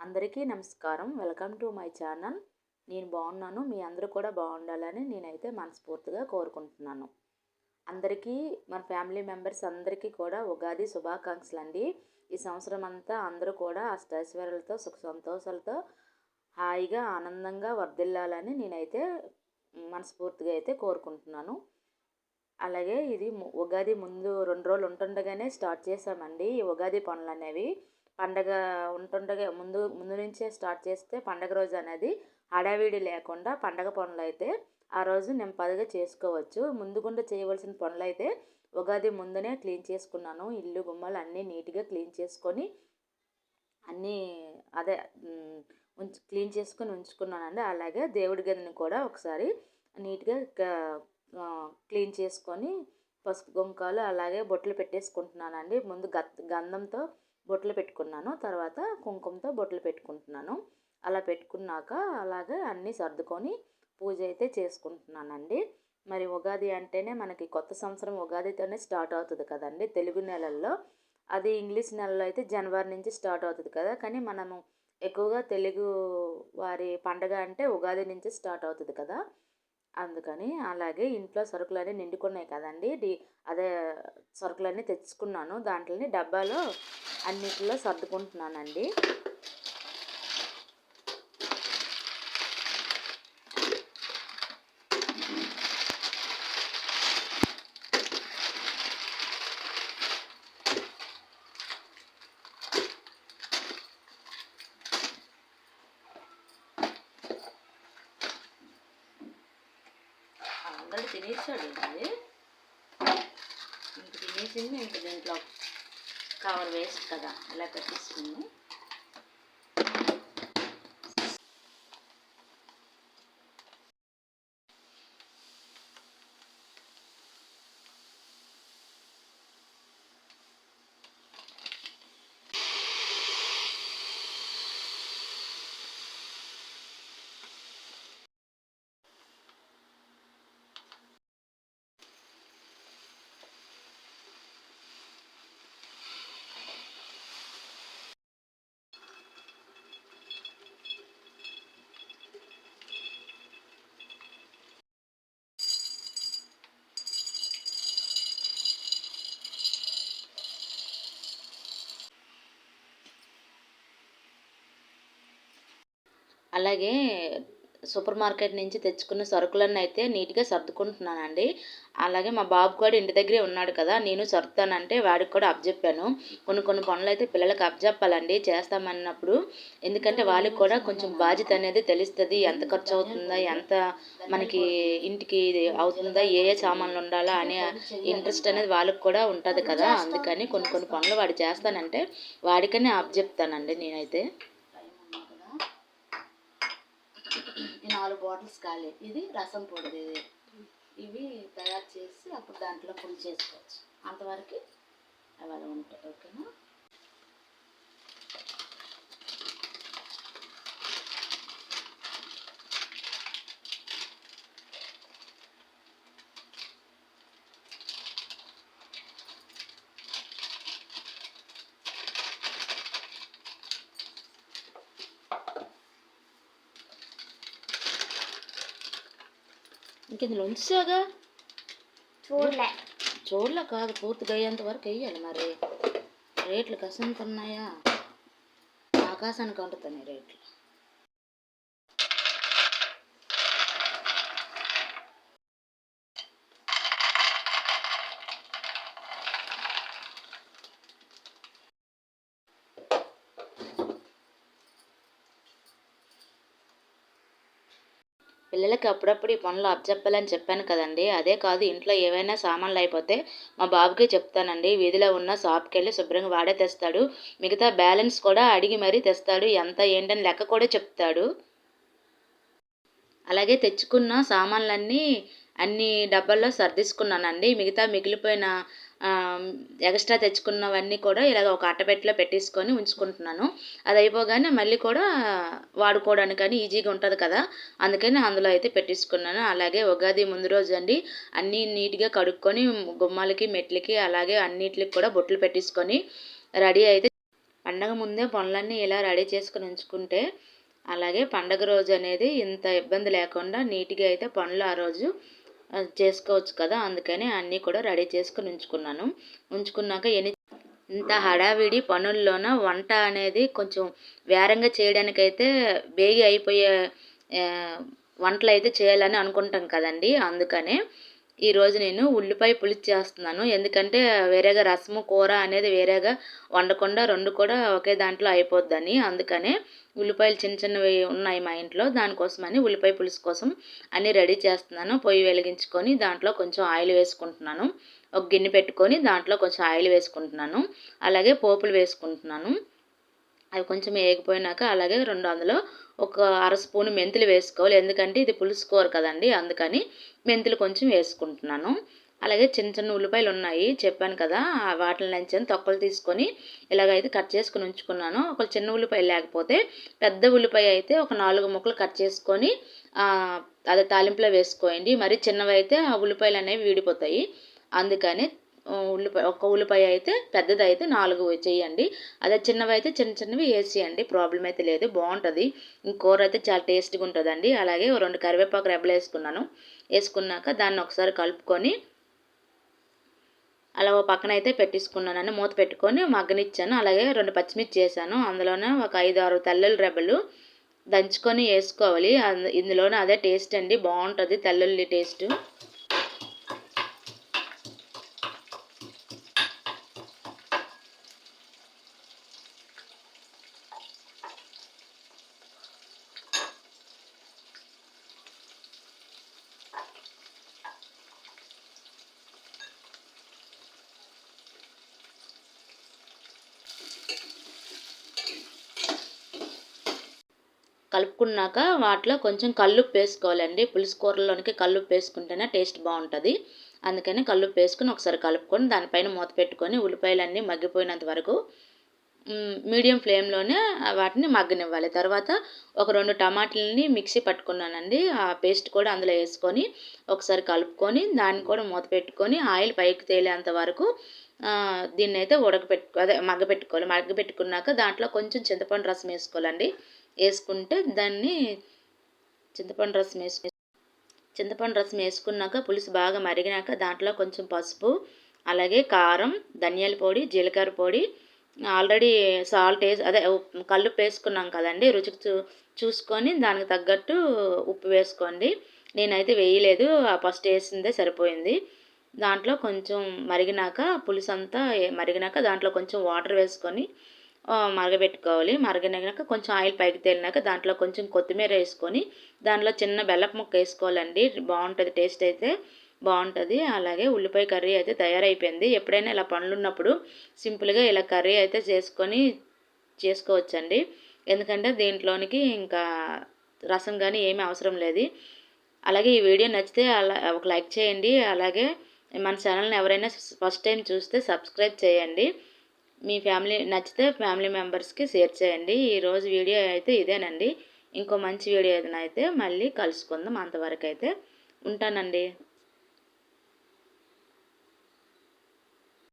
అందరికీ నమస్కారం. Welcome to my channel. నేను బాగున్నాను. మీ అందరూ కూడా బాగుండాలని నేనైతే మనస్ఫూర్తిగా కోరుకుంటున్నాను. అందరికీ మన ఫ్యామిలీ మెంబర్స్ అందరికీ కూడా ఉగాది శుభాకాంక్షలు అండి ఈ సంవత్సరం అంతా అందరూ కూడా అష్టైశ్వర్యాలతో సుఖ సంతోషాలతో హాయిగా ఆనందంగా వర్ధిల్లాలని నేనైతే మనస్ఫూర్తిగా అయితే కోరుకుంటున్నాను. అలాగే ఇది ఉగాది ముందు రెండు రోజులు ఉంటుండగానే స్టార్ట్ చేశామండి ఈ ఉగాది పనులు అనేవి పండగ ఉంటుండగా ముందు ముందు నుంచే స్టార్ట్ చేస్తే పండగ రోజు అనేది హడావిడి లేకుండా పండగ పనులు అయితే ఆ రోజు నెమ్మదిగా చేసుకోవచ్చు. ముందుగుండా చేయవలసిన పనులు అయితే ఉగాది ముందునే క్లీన్ చేసుకున్నాను. ఇల్లు గుమ్మలు అన్నీ నీట్గా క్లీన్ చేసుకొని అన్నీ అదే ఉంచు క్లీన్ చేసుకొని ఉంచుకున్నానండి. అలాగే దేవుడి గదిని కూడా ఒకసారి నీట్గా క్లీన్ చేసుకొని పసుపు గుంకాలు అలాగే బొట్లు పెట్టేసుకుంటున్నానండి. ముందు గంధంతో బొట్లు పెట్టుకున్నాను. తర్వాత కుంకుమతో బొట్లు పెట్టుకుంటున్నాను. అలా పెట్టుకున్నాక అలాగే అన్నీ సర్దుకొని పూజ అయితే చేసుకుంటున్నానండి. మరి ఉగాది అంటేనే మనకి కొత్త సంవత్సరం ఉగాదితోనే స్టార్ట్ అవుతుంది కదండి తెలుగు నెలల్లో. అది ఇంగ్లీష్ నెలలో అయితే జనవరి నుంచి స్టార్ట్ అవుతుంది కదా. కానీ మనము ఎక్కువగా తెలుగు వారి పండగ అంటే ఉగాది నుంచి స్టార్ట్ అవుతుంది కదా. అందుకని అలాగే ఇంట్లో సరుకులన్నీ నిండుకున్నాయి కదండి. డి అదే సరుకులన్నీ తెచ్చుకున్నాను. దాంట్లోని డబ్బాలో అన్నిటిలో సర్దుకుంటున్నానండి. అందరు తినేసాడు ఇంక తినేసింది ఇంక దీంట్లో కవర్ వేస్ట్ కదా ఇలా పెట్టేసుకుని అలాగే సూపర్ మార్కెట్ నుంచి తెచ్చుకున్న సరుకులన్నీ అయితే నీట్గా సర్దుకుంటున్నానండి. అలాగే మా బాబు కూడా ఇంటి దగ్గరే ఉన్నాడు కదా నేను సర్దుతానంటే వాడికి కూడా అప్పచెప్పాను కొన్ని కొన్ని పనులు అయితే పిల్లలకు అప్పచెప్పాలండి చేస్తామన్నప్పుడు. ఎందుకంటే వాళ్ళకి కూడా కొంచెం బాధ్యత అనేది తెలుస్తుంది ఎంత ఖర్చు అవుతుందా ఎంత మనకి ఇంటికి అవుతుందా ఏ ఏ సామాన్లు ఉండాలా అనే ఇంట్రెస్ట్ అనేది వాళ్ళకి కూడా ఉంటుంది కదా. అందుకని కొన్ని కొన్ని పనులు వాడు చేస్తానంటే వాడికనే అప్పచెప్తానండి నేనైతే. ఈ నాలుగు బాటిల్స్ ఖాళీ. ఇది రసం పొడిది. ఇది ఇవి తయారు చేసి అప్పుడు దాంట్లో ఫుల్ చేసుకోవచ్చు. అంతవరకు అవి ఉంటాయి. ఓకేనా? ఇంక ఇందులో ఉంచాగా? చూడలే. చూడలే కాదు పూర్తిగా అయ్యేంత వరకు వేయాలి మరి. రేట్లు కసంత ఉన్నాయా ఆకాశానికి ఉంటుంది రేట్లు. పిల్లలకి అప్పుడప్పుడు ఈ పనులు అప్పచెప్పాలని చెప్పాను కదండి. అదే కాదు ఇంట్లో ఏవైనా సామాన్లు అయిపోతే మా బాబుకి చెప్తానండి. వీధిలో ఉన్న షాప్కి వెళ్ళి శుభ్రంగా వాడే తెస్తాడు. మిగతా బ్యాలెన్స్ కూడా అడిగి మరీ తెస్తాడు. ఎంత ఏంటని లెక్క కూడా చెప్తాడు. అలాగే తెచ్చుకున్న సామాన్లన్నీ అన్ని డబ్బాల్లో సర్దిసుకున్నానండి. మిగతా మిగిలిపోయిన ఎక్స్ట్రా తెచ్చుకున్నవన్నీ కూడా ఇలాగ ఒక అట్టపెట్టలో పెట్టేసుకొని ఉంచుకుంటున్నాను. అది అయిపోగానే మళ్ళీ కూడా వాడుకోవడానికి కానీ ఈజీగా ఉంటుంది కదా. అందుకని అందులో అయితే పెట్టేసుకున్నాను. అలాగే ఉగాది ముందు రోజు అండి అన్నీ నీట్గా కడుక్కొని గుమ్మాలకి మెట్లకి అలాగే అన్నిటికి కూడా బొట్లు పెట్టేసుకొని రెడీ అయితే పండగ ముందే పనులన్నీ ఇలా రెడీ చేసుకుని ఉంచుకుంటే అలాగే పండగ రోజు అనేది ఇంత ఇబ్బంది లేకుండా నీట్గా అయితే పనులు ఆ రోజు చేసుకోవచ్చు కదా అందుకని అన్నీ కూడా రెడీ చేసుకుని ఉంచుకున్నాను. ఉంచుకున్నాక ఎన్ని ఇంత హడావిడి పనుల్లోన వంట అనేది కొంచెం వేరంగా చేయడానికైతే బేగి అయిపోయే వంటలు అయితే చేయాలని అనుకుంటాం కదండి అందుకనే ఈరోజు నేను ఉల్లిపాయ పులుసు చేస్తున్నాను. ఎందుకంటే వేరేగా రసము కూర అనేది వేరేగా వండకుండా రెండు కూడా ఒకే దాంట్లో అయిపోద్దని. అందుకనే ఉల్లిపాయలు చిన్న చిన్నవి ఉన్నాయి మా ఇంట్లో. దానికోసమని ఉల్లిపాయ పులుసు కోసం అన్నీ రెడీ చేస్తున్నాను. పొయ్యి వెలిగించుకొని దాంట్లో కొంచెం ఆయిల్ వేసుకుంటున్నాను. ఒక గిన్నె పెట్టుకొని దాంట్లో కొంచెం ఆయిల్ వేసుకుంటున్నాను. అలాగే పోపులు వేసుకుంటున్నాను. అవి కొంచెం వేగిపోయినాక అలాగే రెండు అందులో ఒక అర స్పూన్ మెంతులు వేసుకోవాలి. ఎందుకంటే ఇది పులుసు కూర కదండి అందుకని మెంతులు కొంచెం వేసుకుంటున్నాను. అలాగే చిన్న చిన్న ఉల్లిపాయలు ఉన్నాయి చెప్పాను కదా వాటిని నుంచి తొక్కలు తీసుకొని ఇలాగైతే కట్ చేసుకుని ఉంచుకున్నాను. ఒక చిన్న ఉల్లిపాయ లేకపోతే పెద్ద ఉల్లిపాయ అయితే ఒక నాలుగు ముక్కలు కట్ చేసుకొని అదే తాలింపులో వేసుకోండి. మరి చిన్నవి అయితే ఆ ఉల్లిపాయలు అనేవి వీడిపోతాయి. అందుకని ఉల్లిపాయ ఒక ఉల్లిపాయ అయితే పెద్దది అయితే నాలుగు చేయండి. అదే చిన్నవి అయితే చిన్న చిన్నవి వేసేయండి. ప్రాబ్లం అయితే లేదు బాగుంటుంది. కూర అయితే చాలా టేస్ట్గా ఉంటుందండి. అలాగే రెండు కరివేపాకు రెబ్బలు వేసుకున్నాను. వేసుకున్నాక దాన్ని ఒకసారి కలుపుకొని అలా ఓ పక్కన అయితే పెట్టేసుకున్నాను మూత పెట్టుకొని మగ్గనిచ్చాను. అలాగే రెండు పచ్చిమిర్చి చేశాను అందులోనే ఒక ఐదు ఆరు తెల్లలు రెబ్బలు దంచుకొని వేసుకోవాలి. ఇందులోనే అదే టేస్ట్ అండి. బాగుంటుంది తెల్లుల్లి టేస్ట్. కలుపుకున్నాక వాటిలో కొంచెం కల్లుప్పు వేసుకోవాలండి. పులుసు కూరలోనికి కల్లుప్పు వేసుకుంటేనే టేస్ట్ బాగుంటుంది. అందుకని కల్లుప్పు వేసుకుని ఒకసారి కలుపుకొని దానిపైన మూత పెట్టుకొని ఉల్లిపాయలన్నీ మగ్గిపోయినంత వరకు మీడియం ఫ్లేమ్లోనే వాటిని మగ్గనివ్వాలి. తర్వాత ఒక రెండు టమాటాలని మిక్సీ పట్టుకున్నానండి. ఆ పేస్ట్ కూడా అందులో వేసుకొని ఒకసారి కలుపుకొని దాన్ని కూడా మూత పెట్టుకొని ఆయిల్ పైకి తేలేంత వరకు దీన్ని అయితే ఉడకపెట్టు అదే మగ్గపెట్టుకోవాలి. మగ్గపెట్టుకున్నాక దాంట్లో కొంచెం చింతపండు రసం వేసుకోవాలండి. వేసుకుంటే దాన్ని చింతపండు రసం వేసుకు చింతపండు రసం వేసుకున్నాక పులుసు బాగా మరిగినాక దాంట్లో కొంచెం పసుపు అలాగే కారం ధనియాల పొడి జీలకర్ర పొడి ఆల్రెడీ సాల్ట్ వేసి అదే కళ్ళు వేసుకున్నాం కదండి రుచికి చూ చూసుకొని దానికి తగ్గట్టు ఉప్పు వేసుకోండి. నేనైతే వేయలేదు ఫస్ట్ వేసిందే సరిపోయింది. దాంట్లో కొంచెం మరిగినాక పులుసు అంతా మరిగినాక దాంట్లో కొంచెం వాటర్ వేసుకొని మరగబెట్టుకోవాలి. మరగనాక కొంచెం ఆయిల్ పైకి తేలినాక దాంట్లో కొంచెం కొత్తిమీర వేసుకొని దాంట్లో చిన్న బెల్లపు ముక్క వేసుకోవాలండి. బాగుంటుంది టేస్ట్ అయితే బాగుంటుంది. అలాగే ఉల్లిపాయ కర్రీ అయితే తయారైపోయింది. ఎప్పుడైనా ఇలా పండ్లు ఉన్నప్పుడు సింపుల్గా ఇలా కర్రీ అయితే చేసుకొని చేసుకోవచ్చండి. ఎందుకంటే దీంట్లోనికి ఇంకా రసం కానీ ఏమీ అవసరం లేదు. అలాగే ఈ వీడియో నచ్చితే అలా ఒక లైక్ చేయండి. అలాగే మన ఛానల్ని ఎవరైనా ఫస్ట్ టైం చూస్తే సబ్స్క్రైబ్ చేయండి. మీ ఫ్యామిలీ నచ్చితే ఫ్యామిలీ మెంబర్స్కి షేర్ చేయండి. ఈరోజు వీడియో అయితే ఇదేనండి. ఇంకో మంచి వీడియో ఏదైనా అయితే మళ్ళీ కలుసుకుందాం అంతవరకు అయితే ఉంటానండి.